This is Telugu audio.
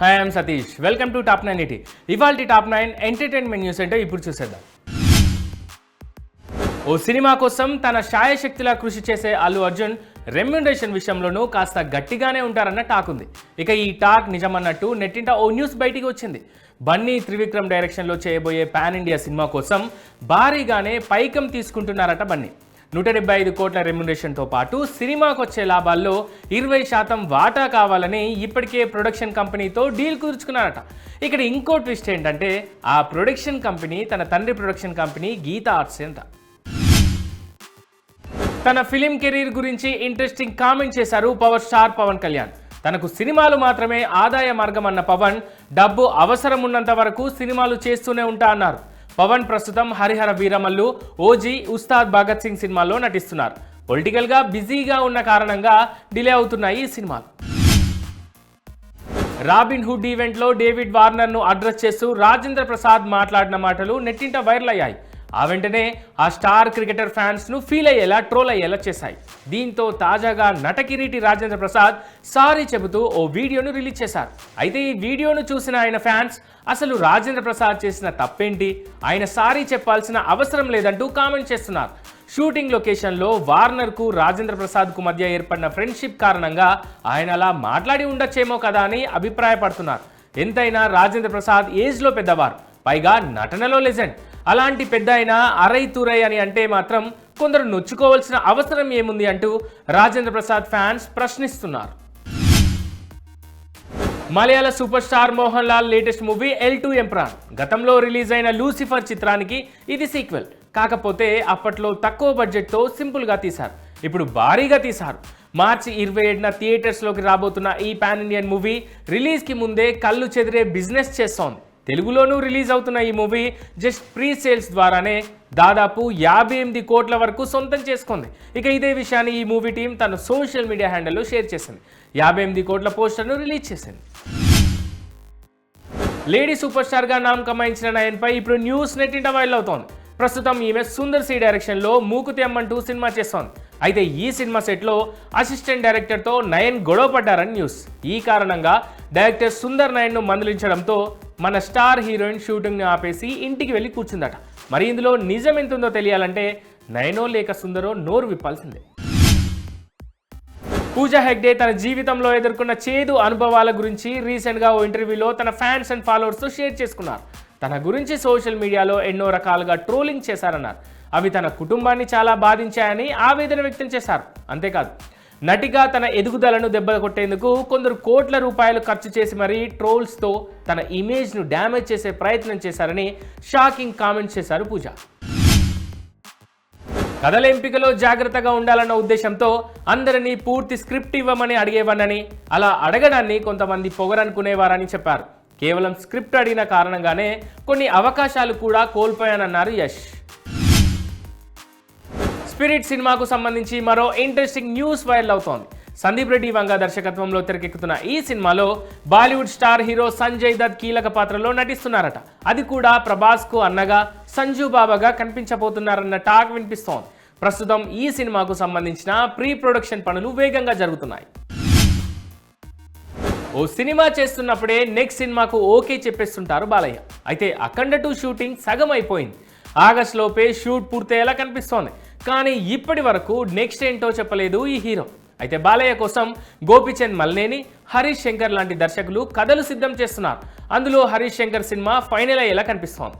Hi I'm Satish welcome to top nine eighty ఇవాళ టాప్ నైన్ ఎంటర్టైన్మెంట్ న్యూస్ అంటే ఇప్పుడు చూసేద్దాం. ఓ సినిమా కోసం తన శాయశక్తిలా కృషి చేసే అల్లు అర్జున్ రెమ్యునరేషన్ విషయంలోనూ కాస్త గట్టిగానే ఉంటారన్న టాక్ ఉంది. ఇక ఈ టాక్ నిజమన్నట్టు నెట్టింట ఓ న్యూస్ బయటికి వచ్చింది. బన్నీ త్రివిక్రమ్ డైరెక్షన్లో చేయబోయే పాన్ ఇండియా సినిమా కోసం భారీగానే పైకం తీసుకుంటున్నారట బన్నీ. నూట డెబ్బై ఐదు కోట్ల రెమ్యునరేషన్తో పాటు సినిమాకు వచ్చే లాభాల్లో ఇరవై శాతం వాటా కావాలని ఇప్పటికే ప్రొడక్షన్ కంపెనీతో డీల్ కుదుర్చుకున్నారట. ఇక్కడ ఇంకో ట్విస్ట్ ఏంటంటే ఆ ప్రొడక్షన్ కంపెనీ తన తండ్రి ప్రొడక్షన్ కంపెనీ గీతా ఆర్ట్స్ అంట. తన ఫిలిం కెరీర్ గురించి ఇంట్రెస్టింగ్ కామెంట్ చేశారు పవర్ స్టార్ పవన్ కళ్యాణ్. తనకు సినిమాలు మాత్రమే ఆదాయ మార్గం అన్న పవన్ డబ్బు అవసరం ఉన్నంత వరకు సినిమాలు చేస్తూనే ఉంటా అన్నారు. పవన్ ప్రస్తుతం హరిహర వీరమల్లు ఓజీ ఉస్తాద్ భగత్ సింగ్ సినిమాల్లో నటిస్తున్నారు. పొలిటికల్గా బిజీగా ఉన్న కారణంగా డిలే అవుతున్నాయి ఈ సినిమాలు. రాబిన్ హుడ్ ఈవెంట్లో డేవిడ్ వార్నర్ను అడ్రస్ చేస్తూ రాజేంద్ర ప్రసాద్ మాట్లాడిన మాటలు నెట్టింట వైరల్ అయ్యాయి. ఆ వెంటనే ఆ స్టార్ క్రికెటర్ ఫ్యాన్స్ను ఫీల్ అయ్యేలా ట్రోల్ అయ్యేలా చేశాయి. దీంతో తాజాగా నటకిరీటి రాజేంద్ర ప్రసాద్ సారీ చెబుతూ ఓ వీడియోను రిలీజ్ చేశారు. అయితే ఈ వీడియోను చూసిన ఆయన ఫ్యాన్స్ అసలు రాజేంద్ర ప్రసాద్ చేసిన తప్పేంటి? ఆయన సారీ చెప్పాల్సిన అవసరం లేదంటూ కామెంట్ చేస్తున్నారు. షూటింగ్ లొకేషన్లో వార్నర్కు రాజేంద్ర ప్రసాద్కు మధ్య ఏర్పడిన ఫ్రెండ్షిప్ కారణంగా ఆయన అలా మాట్లాడి ఉండొచ్చేమో కదా అని అభిప్రాయపడుతున్నారు. ఎంతైనా రాజేంద్ర ప్రసాద్ ఏజ్లో పెద్దవారు పైగా నటనలో లెజెండ్. అలాంటి పెద్ద ఆయన అరై తురై అని అంటే మాత్రం కొందరు నొచ్చుకోవాల్సిన అవసరం ఏముంది అంటూ రాజేంద్ర ప్రసాద్ ఫ్యాన్స్ ప్రశ్నిస్తున్నారు. Malayala super star Mohan Lal latest movie L two Empuraan గతంలో రిలీజ్ అయిన లూసిఫర్ చిత్రానికి ఇది సీక్వెల్. కాకపోతే అప్పట్లో తక్కువ బడ్జెట్తో సింపుల్గా తీశారు. ఇప్పుడు భారీగా తీశారు. మార్చి ఇరవై ఏడున థియేటర్స్లోకి రాబోతున్న ఈ పాన్ ఇండియన్ మూవీ రిలీజ్కి ముందే కళ్ళు చెదిరే బిజినెస్ చేస్తోంది. తెలుగులోనూ రిలీజ్ అవుతున్న ఈ మూవీ జస్ట్ ప్రీ సేల్స్ ద్వారానే దాదాపు యాభై ఎనిమిది కోట్ల వరకు సొంతం చేసుకుంది. ఇక ఇదే విషయాన్ని ఈ మూవీ టీం తన సోషల్ మీడియా హ్యాండిల్లో షేర్ చేసింది. యాభై ఎనిమిది కోట్ల పోస్టర్ను రిలీజ్ చేసింది. లేడీ సూపర్ స్టార్గా నామకమాయించిన నయన్పై ఇప్పుడు న్యూస్ నెట్టింట వైరల్ అవుతోంది. ప్రస్తుతం ఈమె సుందర్ సి డైరెక్షన్లో మూకుతి అమ్మంటూ సినిమా చేస్తోంది. అయితే ఈ సినిమా సెట్లో అసిస్టెంట్ డైరెక్టర్తో నయన్ గొడవ పడ్డారని న్యూస్. ఈ కారణంగా డైరెక్టర్ సుందర్ నయన్ను మందలించడంతో మన స్టార్ హీరోయిన్ షూటింగ్ని ఆపేసి ఇంటికి వెళ్ళి కూర్చుందట. మరి ఇందులో నిజం ఎంతుందో తెలియాలంటే నయనో లేక సుందరో నోరు విప్పాల్సిందే. పూజా హెగ్డే తన జీవితంలో ఎదుర్కొన్న చేదు అనుభవాల గురించి రీసెంట్గా ఓ ఇంటర్వ్యూలో తన ఫ్యాన్స్ అండ్ ఫాలోవర్స్తో షేర్ చేసుకున్నారు. తన గురించి సోషల్ మీడియాలో ఎన్నో రకాలుగా ట్రోలింగ్ చేశారన్నారు. అవి తన కుటుంబాన్ని చాలా బాధించాయని ఆవేదన వ్యక్తం చేశారు. అంతేకాదు నటిగా తన ఎదుగుదలను దెబ్బకొట్టేందుకు కొందరు కోట్ల రూపాయలు ఖర్చు చేసి మరీ ట్రోల్స్తో తన ఇమేజ్ను డ్యామేజ్ చేసే ప్రయత్నం చేశారని షాకింగ్ కామెంట్స్ చేశారు పూజ. కథల ఎంపికలో జాగ్రత్తగా ఉండాలన్న ఉద్దేశంతో అందరినీ పూర్తి స్క్రిప్ట్ ఇవ్వమని అడిగేవాడినని అలా అడగడాన్ని కొంతమంది పొగరనుకునేవారని చెప్పారు. కేవలం స్క్రిప్ట్ అడిగిన కారణంగానే కొన్ని అవకాశాలు కూడా కోల్పోయానన్నారు యష్. స్పిరిట్ సినిమాకు సంబంధించి మరో ఇంట్రెస్టింగ్ న్యూస్ వైరల్ అవుతోంది. సందీప్ రెడ్డి వంగ దర్శకత్వంలో తెరకెక్కుతున్న ఈ సినిమాలో Bollywood star hero Sanjay Dutt కీలక పాత్రలో నటిస్తున్నారట. అది కూడా ప్రభాస్కు అన్నగా సంజు బాబాగా కనిపించబోతున్నారన్న టాక్ వినిపిస్తోంది. ప్రస్తుతం ఈ సినిమాకు సంబంధించిన ప్రీ ప్రొడక్షన్ పనులు వేగంగా జరుగుతున్నాయి. ఓ సినిమా చేస్తున్నప్పుడే నెక్స్ట్ సినిమాకు ఓకే చెప్పేస్తుంటారు బాలయ్య. అయితే అఖండ టూ షూటింగ్ సగం అయిపోయింది ఆగస్ట్ లోపే షూట్ పూర్తయ్యేలా కనిపిస్తోంది. కానీ ఇప్పటి వరకు నెక్స్ట్ ఏంటో చెప్పలేదు ఈ హీరో. అయితే బాలయ్య కోసం గోపిచంద్ మల్నేని హరీష్ శంకర్ లాంటి దర్శకులు కథలు సిద్ధం చేస్తున్నారు. అందులో హరీష్ శంకర్ సినిమా ఫైనల్ అయ్యేలా కనిపిస్తోంది.